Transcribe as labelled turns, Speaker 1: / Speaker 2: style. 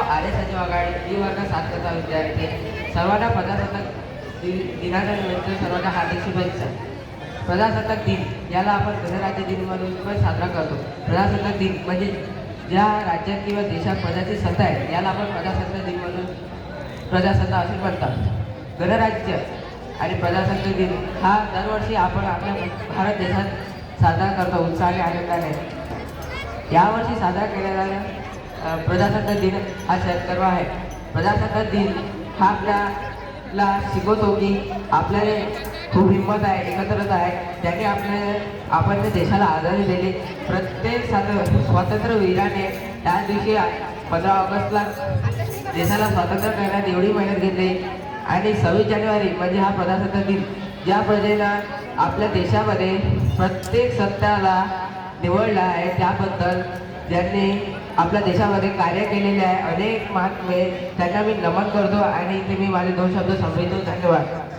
Speaker 1: आर्य सचिव आघाडी डी वर्ग सात करता विद्यार्थी. सर्वांना प्रजासत्ताक दिनाच्या निमित्त सर्वांना हार्दिक शुभेच्छा. प्रजासत्ताक दिन याला आपण गणराज्य दिन म्हणून पण साजरा करतो. प्रजासत्ताक दिन म्हणजे ज्या राज्यात किंवा देशात प्रजाची सत्ता आहे याला आपण प्रजासत्ताक दिन म्हणून प्रजासत्ता असे म्हणतात. गणराज्य आणि प्रजासत्ताक दिन हा दरवर्षी आपण आपल्या भारत देशात साजरा करतो उत्साहाने आनंदाने. यावर्षी साजरा केल्या अ, प्रजासत्ताक दिन हा सर्व आहे. प्रजासत्ताक दिन हा आपल्याला शिकवतो की आपल्याला खूप हिंमत आहे एकत्रच आहे. त्याने आपल्या आपण त्या देशाला आजारी दिली. प्रत्येक स्वात स्वातंत्र्यवीराने त्या दिवशी पंधरा ऑगस्टला देशाला स्वातंत्र्य करण्यात एवढी मेहनत घेतली. आणि सव्वीस जानेवारी म्हणजे हा प्रजासत्ताक दिन. ज्या प्रजेला आपल्या देशामध्ये प्रत्येक सत्याला निवडला आहे त्याबद्दल ज्यांनी आपल्या देशामध्ये कार्य केलेले आहे अनेक महात्मे त्यांना मी नमन करतो आणि इथे मी माझे दोन शब्द समजतो धन्यवाद.